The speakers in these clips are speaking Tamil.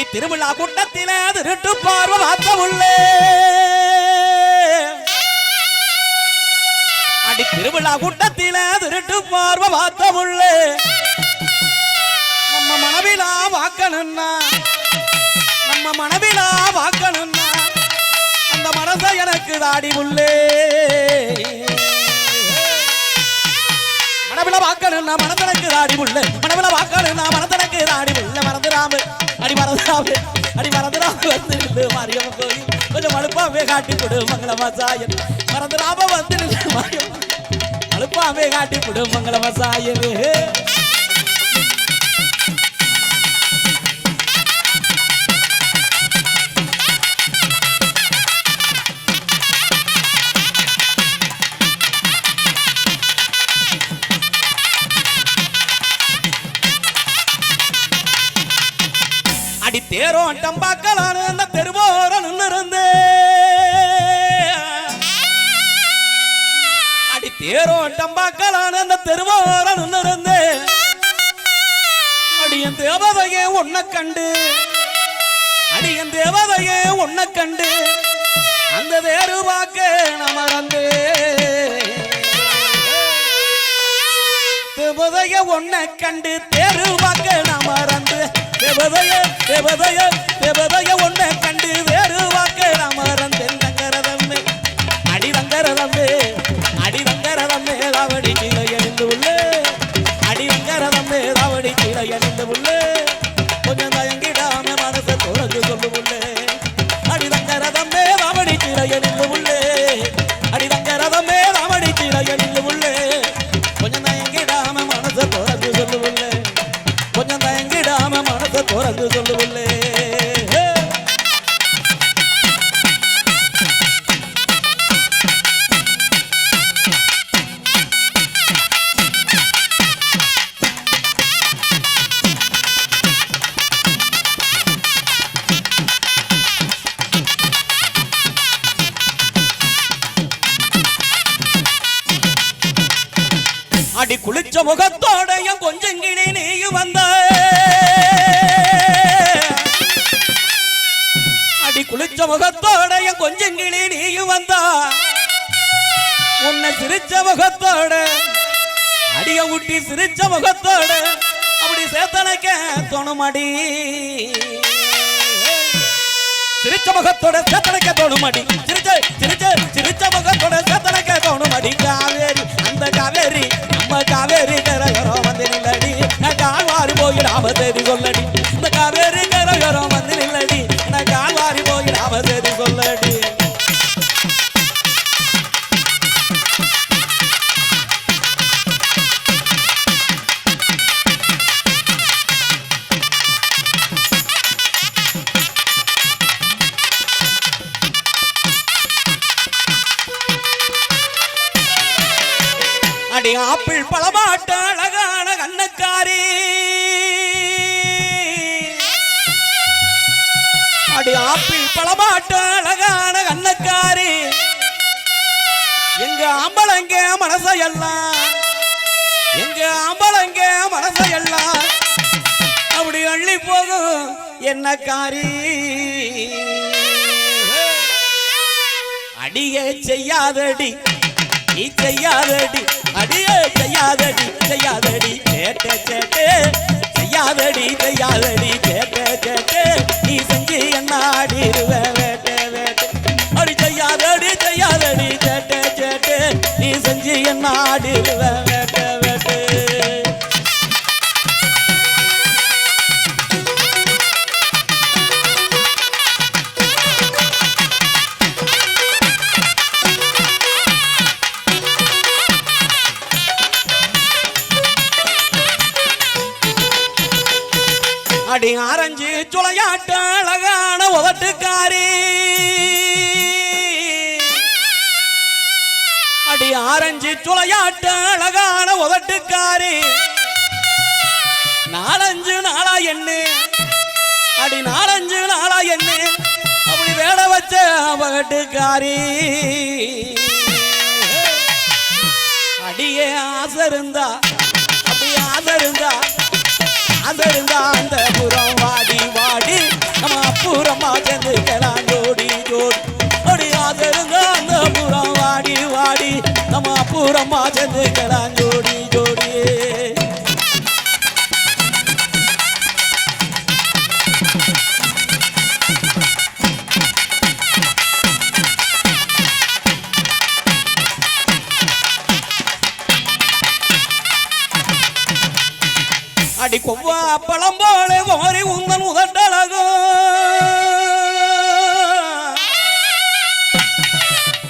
அடி திருவிழா கூட்டத்திலே திருட்டு பார்வை பார்த்த உள்ளே அடி திருவிழா கூட்டத்திலே திருட்டு பார்வை பார்த்த உள்ளே நம்ம மனவிலா வாக்கணும்னா நம்ம மனவிலா வாக்கணும்னா அந்த மனச எனக்கு தாடி உள்ளே. மனவில வாக்கணும் நான் தாடி உள்ளே. மனவில அடி அடி மறந்துடாம வந்து நின்று மாரியம்மன் கோயில். கொஞ்சம் மழுப்பாமே காட்டி கொடு மங்களமா மங்களமசாயன் மறந்துடாம வந்து நின்று மாரியம்மன் மழுப்பாவே காட்டி கொடு மங்களமசாயன் அடி தேரோம் டம்பாக்கலான்னு அந்த தெருவோர நின்று இருந்து அடியன் தேவதையே உன்னை கண்டு அடியன் தேவதையே உன்னை கண்டு அந்த தேரு பார்க்க நான் மறந்து. தேவதைய உன்னை கண்டு தேரு பார்க்க நான் மறந்து. தேவதைய தேவதைய தேவதைய உன்னை கண்டு தேரு பார்க்க நான் மறந்து தங்கரதம்மே அடி தங்கரதம்மே தாவடி கீழே கொஞ்சம் தயங்கிடாம மனசை துறந்து சொல்லு உள்ளே அடி தங்கரதம்மே தாவடி கீழே எழுந்து உள்ளே அடி தங்கரதம்மே தாவடி கீழே எழுந்து உள்ளே கொஞ்சம் தயங்கிடாம மனசை துறந்து சொல்லு உள்ளே கொஞ்சம் தயங்கிடாம மனசை துறந்து சொல்லு உள்ளே அடி குளிச்ச முகத்தோட என் கொஞ்சம் கிளி நீயும் வந்த. அடி குளிச்ச முகத்தோட என் கொஞ்சம் கிளி நீயும் வந்தா. உன்னை சிரிச்ச முகத்தோட அடிய ஊட்டி சிரிச்ச முகத்தோட அப்படி சேத்தனைக்க தோணுமடி. சிரிச்ச முகத்தோட சேத்தனைக்க தோணுமடி. சிரிச்ச சிரிச்ச சிரிச்ச முகத்தோட சேத்தனைக்க தோணுமடி. காவேரி அந்த காவேரி நம்ம காவேரி கரையோரம் வந்து நில்லடி நான் கால்வாறு போயிடாம தெரி சொல்லடி அடி ஆப்பிள் பழமாட்ட அழகான கண்ணக்காரி. எங்க ஆம்பளங்க மனசையெல்லாம் எங்க ஆம்பளங்க மனசையெல்லாம் அப்படி அள்ளி போகும் என்ன காரி? அடியே செய்யாதடி நீ செய்யாதடி அடியே செய்யாதடி செய்யாதடி சேட்டே சேட்டே. செய்யாதடி செய்யாதடி கேட்ட சேட்டே நீ செஞ்சு என்ன ஆடிடுவ வேட்டே வேட்டே அடி செய்யாதடி செய்யாதடி சேட்டே சேட்டே நீ செஞ்சு என்ன அடி ஆரஞ்சு சுளையாட்ட அழகான உதட்டுக்காரி. அடி ஆரஞ்சு சுளையாட்ட அழகான உதட்டுக்காரி. நாலஞ்சு நாளா என்ன அடி நாலஞ்சு நாளா என்ன அப்படி வேலை வச்ச அவட்டுக்காரி அடியே ஆசை இருந்தா அந்த புறம் வாடி வாடி. நம்ம அப்புறமா சேர்ந்துக்கலாம். ஜோடி ஜோடி. அடி ஆதருங்க அந்த புறம் வாடி வாடி. நம்ம அப்புறமா சேர்ந்துக்கலாம். அடி கொவ்வா பழம் போல கோரி உந்தன் உதட்டழகும்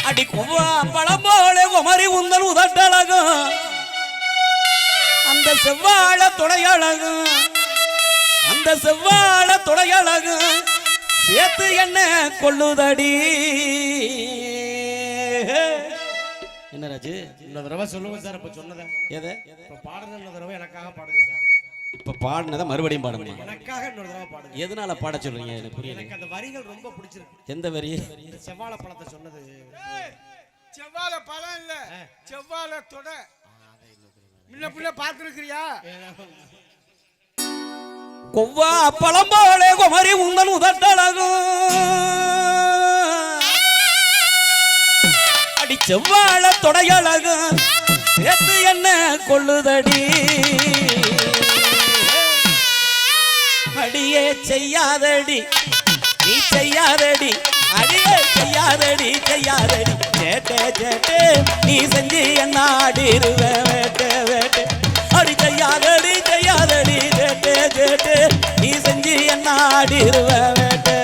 அடி கொவ்வா பழம் போல குமரி உந்தன் உதட்டழகும் அந்த செவ்வாழ துணையழகும் அந்த செவ்வாழ துணையழகும் சேர்த்து என்ன கொள்ளுதடி என்ன ராஜு? இன்னொரு தடவை சொல்லுங்க சார் இப்ப சொன்னதை. எதை இப்ப இன்னொரு தடவை எனக்காக பாடுங்க இப்ப பாடினதை மறுபடியும் பாடணுமா எனக்காக இன்னொரு தடவை பாடுங்க. எதனால பாட சொல்றீங்க? எனக்கு புரியல. எனக்கு அந்த வரிகள் ரொம்ப பிடிச்சிருக்கு. எந்த வரி? இந்த செவ்வாழை பழத்தை சொன்னது. செவ்வாழை பழம் இல்ல. செவ்வாழை தொடை. முன்ன பின்ன பார்த்துருக்கிறியா? கொவ்வா பழம் போல குமரி உந்தன் உதட்டழகும் அடி செவ்வாழ தொடையழகும் சேர்த்து என்ன கொள்ளுதடி? அடியே செய்யாதடி. நீ செய்யாதடி. அடியே செய்யாதடி செய்யாதடி. சேட்டே சேட்டே நீ செஞ்சு என்ன ஆடிருவ? வேட்டே வேட்டே. அடி செய்யாதடி செய்யாதடி. சேட்டே சேட்டே நீ செஞ்சு என்ன ஆடிருவ? வேட்டே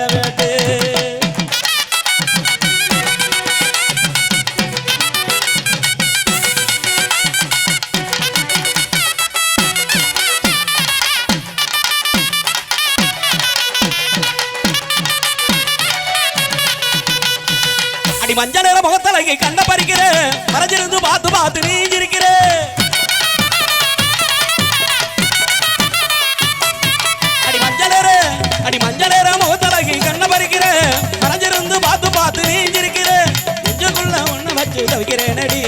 நிற கண்ண பறிக்கிற மறைஞ்சிருந்து பார்த்து பார்த்து நீ இருக்கிற அடி மஞ்சள் அடி மஞ்சள் நிற முகத்தலகை கண்ண பறிக்கிற மறைஞ்சிருந்து பார்த்து பார்த்து நீ இருக்கிற நெஞ்சுக்குள்ள ஒண்ண வச்சு தவிக்கிறேன் அடி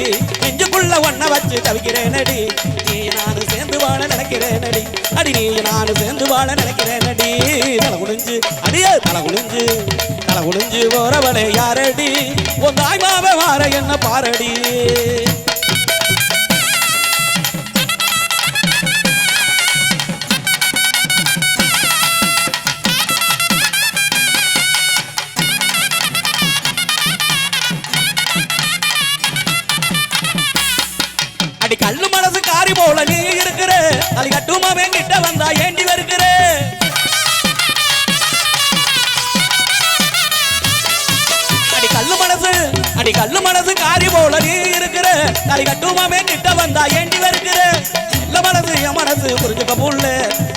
நெஞ்சுக்குள்ள ஒண்ண வச்சு தவிக்கிறேன் அடி நீ நானும் சேர்ந்து வாழ நினைக்கிறேன் அடி அடி நீ நானும் சேர்ந்து வாழ நினைக்கிறேன் அடி தலை குடிஞ்சு அடியே தலை குடிஞ்சு தலை குடிஞ்சு போறவளே யாரடி? பாரடி. அடி கல்லு மனசு காரி போல நீ இருக்கிற. அது கட்டுமாவே கிட்ட வந்தா ஏண்டி அடி கல்லு மனசு காரி போல நீ இருக்கிற. அது கட்டுமாமே கிட்ட வந்தா ஏண்டி வருகிற வெள்ள மனசு என் மனசு புரிஞ்சுக்க புள்ள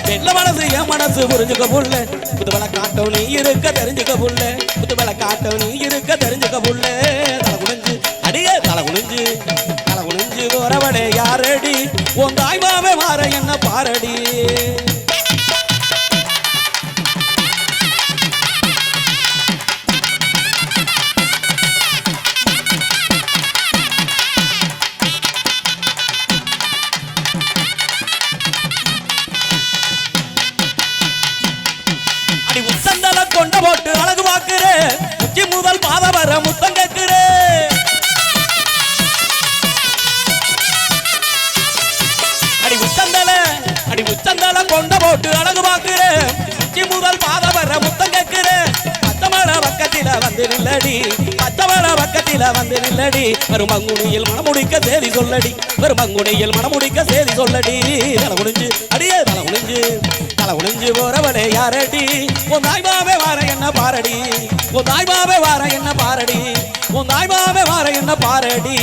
வெள்ள மனசு என் மனசு புரிஞ்சுக்க புள்ள புதுவள காட்டம் நீ இருக்க தெரிஞ்சுக்க புள்ள புதுபல காட்டம் நீ இருக்க தெரிஞ்சுக்க புள்ள கொண்ட போட்டு அழகு பார்க்கிறேன் உச்சி முதல் பாத வர முத்தம் கேட்கிற. அடி உச்சந்தல அடி உச்சந்தல கொண்ட போட்டு அழகு பார்க்கிறேன் உச்சி முதல் பாத வர முத்தம் கேட்கிறேன் பச்சமல பக்கத்தில வந்து நில்லடி பச்சமல பக்கத்தில வந்து நில்லடி. வரும் மங்குடியில் மனமுடிக்க சேதி சொல்லடி வரும் மங்குடியில் மனமுடிக்க சேதி சொல்லடி. தலை முடிஞ்சு அடியே தலை முடிஞ்சு தலை முடிஞ்சு போறவளே யாரடி? உன் தாய்மாவே வார என்ன பாரடி? உன் தாய்மாவே வார என்ன பாரடி? உன் தாய்மாவே வார என்ன பாரடி?